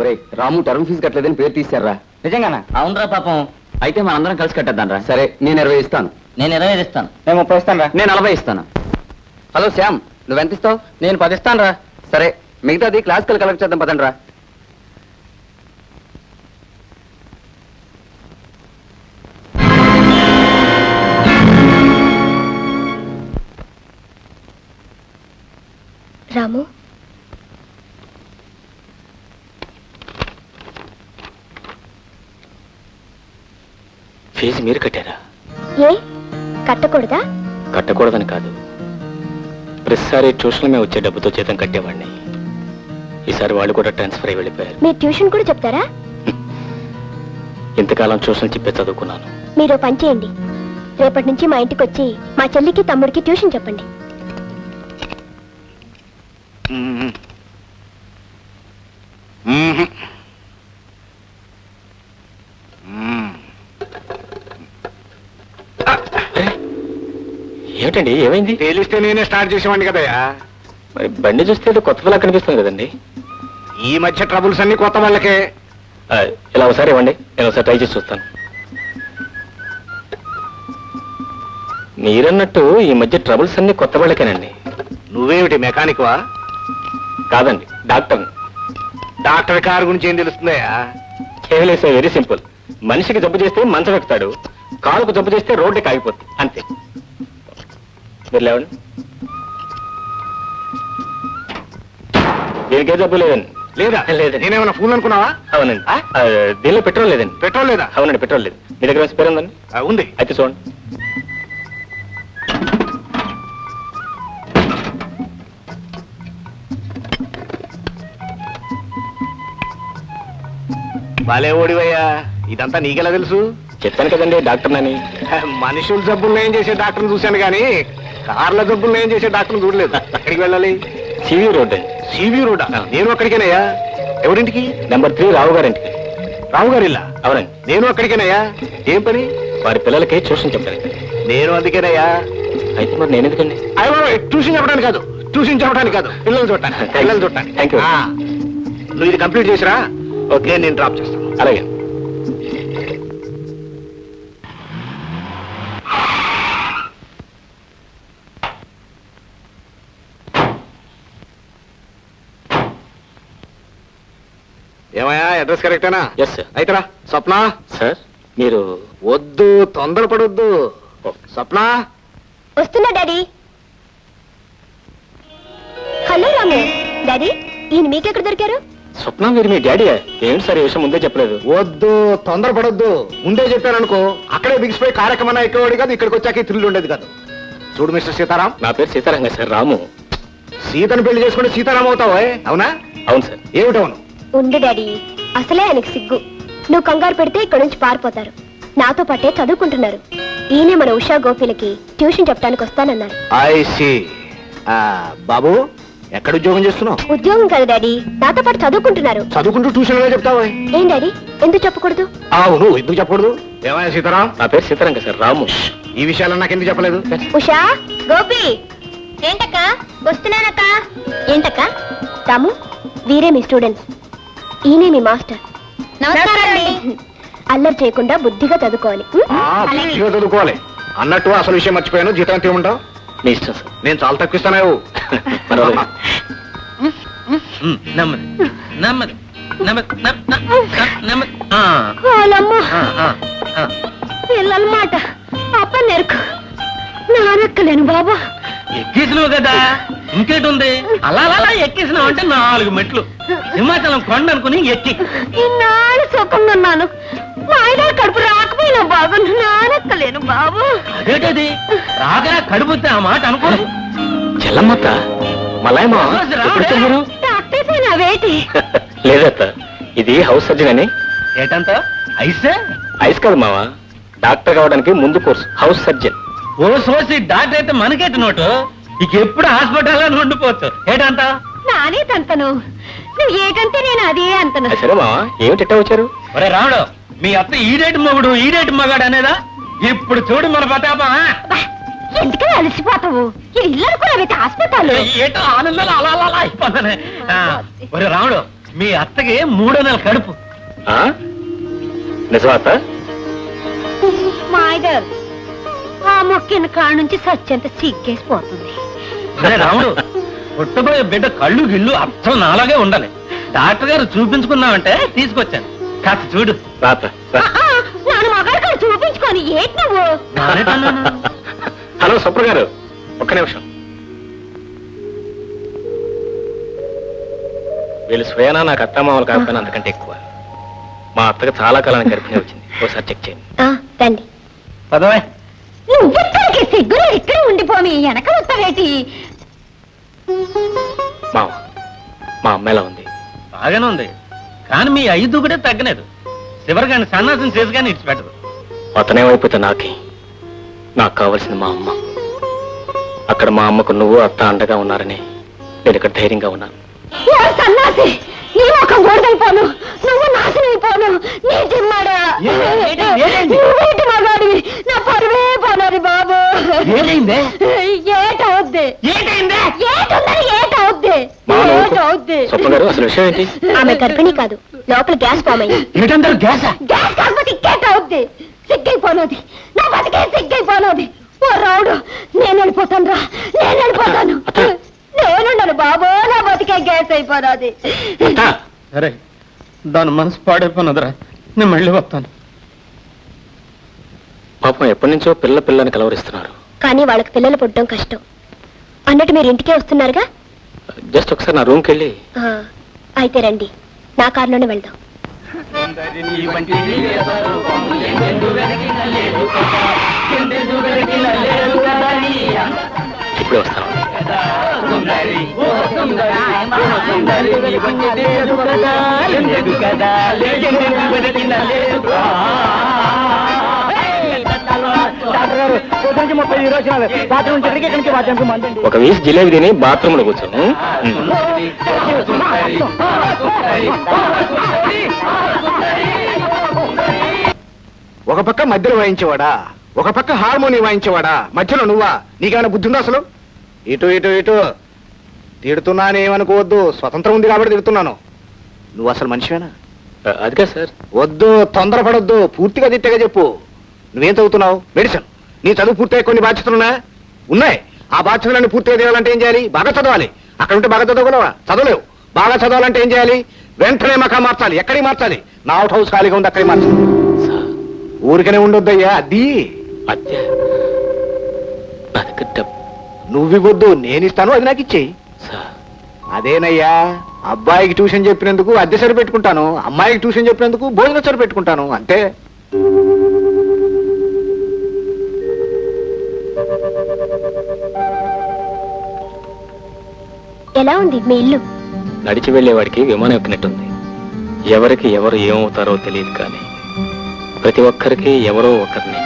ఒరే రాము term fee కట్టలేదని పేరు తీశారా? నిజంగానా? అవునరా పాపం. అయితే మనందరం కలిసి కట్టేద్దాం రా సరే నేను ఇరవై ఇస్తాను. నేను ఇరవై ఇస్తాను. నేను ముప్పై ఇస్తాను రా నేను నలభై ఇస్తాను. హలో శ్యామ్ నువ్వెంత ఇస్తావు? నేను పది ఇస్తాను రా సరే మిగతాది క్లాసికల్ కలెక్ట్ చేద్దాం పదండి రా ఫీజు మీరు కట్టారా? ఏ? కట్టకూడదా? కట్టకూడదని కాదు. ప్రతిసారి ట్యూషన్ మేము వచ్చే డబ్బుతో జీతం కట్టేవాడిని. ఈసారి వాళ్ళు కూడా ట్రాన్స్ఫర్ అయి వెళ్ళిపోయారు. మీరు ట్యూషన్ కూడా చెప్తారా? ఇంతకాలం ట్యూషన్ చెప్పే చదువుకున్నాను. మీరు పని చేయండి. రేపటి నుంచి మా ఇంటికి వచ్చి మా చెల్లికి తమ్ముడికి ట్యూషన్ చెప్పండి. ఏమిటండి ఏమైంది? తేలిస్తే నేనే స్టార్ట్ చేసేవాడిని కదయ్యా. మరి బండి చూస్తే ఏదో కొత్త పిల్ల కనిపిస్తుంది కదండి. ఈ మధ్య ట్రబుల్స్ అన్ని కొత్త వాళ్ళకే. ఆ, ఇలా ఒకసారి ఇవ్వండి. నేను ఒకసారి ట్రై చేసి చూస్తాను. మీరన్నట్టు ఈ మధ్య ట్రబుల్స్ అన్ని కొత్త వాళ్ళకేనండి. నువ్వేమిటి మెకానిక్ వా కాదండి డాక్టర్. డాక్టర్ కారు గురించి ఏం తెలుస్తుందయ్యా? కేవలం వెరీ సింపుల్. మనిషికి జబ్బు చేస్తే మంచం ఎక్కుతాడు. కారుకు జబ్బు చేస్తే రోడ్డుకి ఆగిపోతుంది అంతే. మీరు లేవండి దీనికే జబ్బు లేదండి? లేదా? లేదండి. నేనేమన్నా ఫోన్ అనుకున్నావా? అవునండి. ఆ? ఆ, దీనిలో పెట్రోల్ లేదండి. పెట్రోల్ లేదా? అవునండి పెట్రోల్ లేదు. మీ దగ్గర స్పేర్ ఉందండి? ఆ, ఉంది. అయితే చూడండి. భలే ఓడివయ్యా. ఇదంతా నీకెలా తెలుసు? చెప్పాను కదండి డాక్టర్ నని. మనుషుల జబ్బులు ఏం చేసే డాక్టర్ని చూశాను కానీ కార్ల జబ్బులు ఏం చేసే డాక్టర్ని చూడలేదు. ఎక్కడికి వెళ్ళాలి? సివి రోడ్ సివి రోడ్ నేను అక్కడికేనయ్యా? ఎవరింటికి? నెంబర్ త్రీ రావు గారింటికి. రావు గారి ఇల్లా అవునండి. నేను అక్కడికేనయ్యా? ఏం పని? వారి పిల్లలకి ట్యూషన్ చెప్పాను నేను అందుకేనయ్యా. అయితే మరి నేను ఎందుకండి? అయ్యో ట్యూషన్ చెప్పడానికి కాదు. ట్యూషన్ చెప్పడానికి కాదు. పిల్లలు చూడటానికి పిల్లలు చూడటానికి. You. ఆ, నువ్వు ఇది కంప్లీట్ చేసిరా? ఓకే నేను డ్రాప్ చేస్తాను అలాగే. ఏమయ్యా అడ్రస్ కరెక్టేనా ఎస్ సార్ అయితరా స్వప్న? సార్ మీరు వద్దు తొందరపడొద్దు. స్వప్న? వస్తున్నా డాడీ. హలో రాము. డాడీ ఈయన మీకెక్కడ దొరికారు? స్వప్న మీరు మీ డాడీ ఏంటి సార్ ఈ విషయం? ముందే చెప్పలేదు. వద్దు తొందరపడొద్దు. ముందే చెప్పాననుకో అక్కడే బిగిసిపోయి కార్యక్రమం ఎక్కేవాడు కాదు ఇక్కడికి వచ్చాక ఈ థ్రిల్ ఉండేది కాదు. చూడు మిస్టర్ సీతారాం. నా పేరు సీతారాంగ సార్ రాము. సీతను పెళ్ళి చేసుకుంటే సీతారాం అవుతావా అవునా? అవును సార్. ఏమిటవును? ఉండు డాడీ. అసలే ఆయనకి సిగ్గు. నువ్వు కంగారు పెడితే ఇక్కడ నుంచి పారిపోతారు. నాతో పాటే చదువుకుంటున్నారు. ఈయనే మన ఉషా గోపిలకి ట్యూషన్ చెప్పడానికి వస్తానన్నారు. ఐ సి బాబు ఎక్కడ ఉద్యోగం చేస్తున్నావు? ఉద్యోగం కదా డాడీ. నాతో పాటు చదువుకుంటున్నారు. చదువుకుంటూ ట్యూషన్ ఎలా చెప్తావా? ఏం డాడీ? ఎందుకు చెప్పకూడదు? అవును ఎందుకు చెప్పకూడదు? ఏమయ్యా సీతారాం? నా పేరు సీతారాంగ సార్ రాము. ఈ విషయాలు నాకు ఎందుకు చెప్పలేదు? ఉషా గోపి ఏంటక్క? వస్తున్నానక్క. ఏంటక్క? రాము వీరే మీ స్టూడెంట్స్. ఈయనే మీ మాస్టర్. అల్లరి చేయకుండా బుద్ధిగా చదువుకోవాలి. అన్నట్టు అసలు విషయం మర్చిపోయాను. జీతం ఎంత ఇవ్వమంటావు? మీ ఇష్టం సార్. నేను చాలా తక్కువ ఇస్తాను నెమ్మది. నెమ్మది. నెమ్మది. నెమ్మది. వాళ్ళమ్మ. పిల్లల మాట. అప్ప నెరుకు. నానక్కలేను బాబా. కదా. ఇంకేటి ఉంది అలా అలా ఎక్కేసినావు అంటే నాలుగు మెట్లు. హిమాచలం కొండ అనుకుని ఎక్కి. ఇన్నాళ్ళు సుఖంగా ఉన్నాను. మా ఆయన కడుపు రాకపోయినా బాబు నానక్కలేను బాబు. అదేటది? రాగా కడుపుతే ఆ మాట అనుకోదు చెల్లమ్మత్త మలాయమా ఎప్పుడు డాక్టర్ లేదత్త ఇది హౌస్ సర్జన్ అని ఏటంత? అయితే ఐస్ కాదు మావా డాక్టర్ కావడానికి ముందు కోర్సు హౌస్ సర్జన్. ఓ సోసి డాక్టర్ అయితే మనకేటి నోటు. ఇక ఎప్పుడు హాస్పిటల్లో ఉండిపోవచ్చు. ఏటంత నానే తంతను. నువ్వు ఏకంటే నేను అదే అంతను. సరే మావా ఏమిటి వచ్చారు? ఒరే రాముడు మీ అత్త ఈడేటి మగుడు ఈడేటి మగాడు అనేదా? ఇప్పుడు చూడు మన పతాపా ఎందుకని అలసిపోతావు? ఇల్లు కూడా హాస్పిటల్ ఏటో ఆనందాలు అలా అలా అలా అయిపోతానే. ఒరే రాముడు మీ అత్తకి మూడో నెల కడుపు. ఆ? నిజమా అత్త మాయగారు ఆ మొక్కిన కాడ నుంచి సత్యంత సిగ్గేసిపోతుంది. అరే రాముడు పుట్టబోయే బిడ్డ కళ్ళు గిళ్ళు అచ్చం నాలాగే ఉండాలి. డాక్టర్ గారు చూపించుకున్నామంటే తీసుకొచ్చాను. కాస్త చూడు. మగాడు చూపించుకొని ఏంటి నువ్వు. హలో సుప్ర గారు. ఒక్క నిమిషం. వీళ్ళు స్వయానా నాకు అత్తమామలు కాకపోయినా అంతకంటే ఎక్కువ. మా అత్తగా చాలా కాలానికి గర్భిణి వచ్చింది. ఒకసారి చెక్ చేయండి. పదవే. నువ్వు ఇక్కడికి సిగ్గులు ఇక్కడ ఉండిపోమి? వెనక వస్తావేటి? మామ మా అమ్మ ఎలా ఉంది. బాగానే ఉంది. కానీ మీ ఐదు కూడా తగ్గలేదు. చివరిగాని సన్నాసం చేసి కానీ ఇచ్చిపెట్టదు. అతనేమైపోతే నాకే? నాకు కావాల్సింది మా అమ్మ. అక్కడ మా అమ్మకు నువ్వు అత్త అండగా ఉన్నారని నేను ఇక్కడ ధైర్యంగా ఉన్నాను. సన్నాసి? నీ ముఖం గోడైపోను నువ్వు నాశనం అయిపోను. నీ జిమ్మాడా? ఏంటి? ఏంటి? నువ్వేంటి మగాడివి? నా పరువే ఏమైందే? ఏటవుద్ది. ఏంటైందే? ఏటుందని ఏటవుద్ది. ఏటవుద్ది. అసలు విషయం ఏంటి? ఆమె గర్భిణి కాదు. లోపల గ్యాస్ ఫామ్ అయింది. ఏటంటారు గ్యాసా? గ్యాస్ కాకపోతే ఇంకేటవుద్ది? సిగ్గైపోనది. నా బతికే సిగ్గైపోనది. ఓ రావుడు నేను వెళ్ళిపోతాను రా. నేను వెళ్ళిపోతాను. నేనుండను బాబు నా బతికే గ్యాస్ అయిపోనది. సరే దాని మనసు పాడైపోయినదిరా నేను మళ్ళీ వస్తాను. పాపం ఎప్పటి నుంచో పిల్ల పిల్లని కలవరిస్తున్నారు. కానీ వాళ్ళకి పిల్లలు పుట్టడం కష్టం. అన్నట్టు మీరు ఇంటికే వస్తున్నారుగా? జస్ట్ ఒకసారి నా రూమ్కి వెళ్ళి. అయితే రండి. నా కారులోనే వెళ్దాం. ఇప్పుడే వస్తాను. ఒక వీసి జిలేబీ తిని బాత్రూమ్లో కూర్చోను ఒక పక్క మధ్యలో వాయించేవాడా? ఒక పక్క హార్మోని వాయించేవాడా? మధ్యలో నువ్వా? నీకేమైనా బుద్ధి ఉందా అసలు? ఇటు ఇటు ఇటు. తిడుతున్నానేమనుకోవద్దు స్వతంత్రం ఉంది కాబట్టి తిడుతున్నాను. నువ్వు అసలు మనిషివేనా? అదిగా సార్. వద్దు తొందరపడొద్దు. పూర్తిగా తిట్టగా చెప్పు. నువ్వేం చదువుతున్నావు? మెడిసిన్. నీ చదువు పూర్తయ్యే కొన్ని బాధ్యతలున్నా ఉన్నాయి? ఆ బాధ్యతలన్నీ పూర్తిగా చేయాలంటే ఏం చేయాలి? బాగా చదవాలి. అక్కడ ఉంటే బాగా చదవగలవా చదవలేవు. బాగా చదవాలంటే ఏం చేయాలి? వెంటనే మకా మార్చాలి. ఎక్కడికి మార్చాలి? నా అవుట్ హౌస్ ఖాళీగా ఉంది అక్కడికి మార్చాలి. ఊరికనే ఉండొద్దయ్యా అది. అత్య నా దగ్గర డబ్బు నువ్వివ్వద్దు నేను ఇస్తాను అది నాకు ఇచ్చేయి. అదేనయ్యా అబ్బాయికి ట్యూషన్ చెప్పినందుకు అద్దె సరి పెట్టుకుంటాను అమ్మాయికి ట్యూషన్ చెప్పినందుకు భోజనం సరి పెట్టుకుంటాను అంతే. ఎలా ఉంది మీ ఇల్లు? నడిచి వెళ్ళేవాడికి విమానం ఎక్కినట్టుంది. ఎవరికి ఎవరు ఏమవుతారో తెలియదు కానీ ప్రతి ఒక్కరికి ఎవరో ఒకరిని.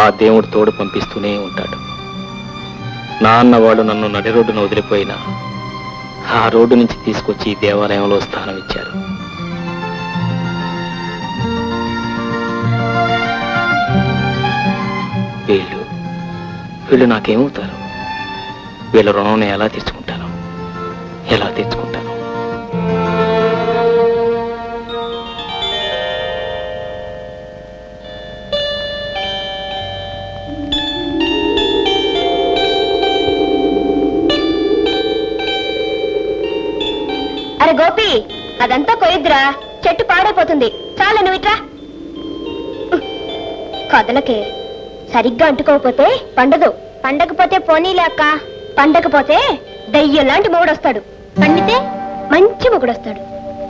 ఆ దేవుడు తోడు పంపిస్తూనే ఉంటాడు. నా అన్నవాడు నన్ను నడి రోడ్డున వదిలిపోయినా ఆ రోడ్డు నుంచి తీసుకొచ్చి దేవాలయంలో స్థానం ఇచ్చారు. వీళ్ళు వీళ్ళు నాకేమవుతారు? వీళ్ళ రుణం నేను ఎలా తీర్చుకుంటాను? ఎలా తీర్చుకుంటాను? అరే గోపి అదంతా కొయ్యద్దురా. చెట్టు పాడైపోతుంది. చాలా నువ్వుట్రా కదలకే సరిగ్గా అంటుకోకపోతే పండదు. పండకపోతే పోనీలే అక్క. పండకపోతే దయ్యం లాంటి మొగుడొస్తాడు. పండితే మంచి మొగుడొస్తాడు.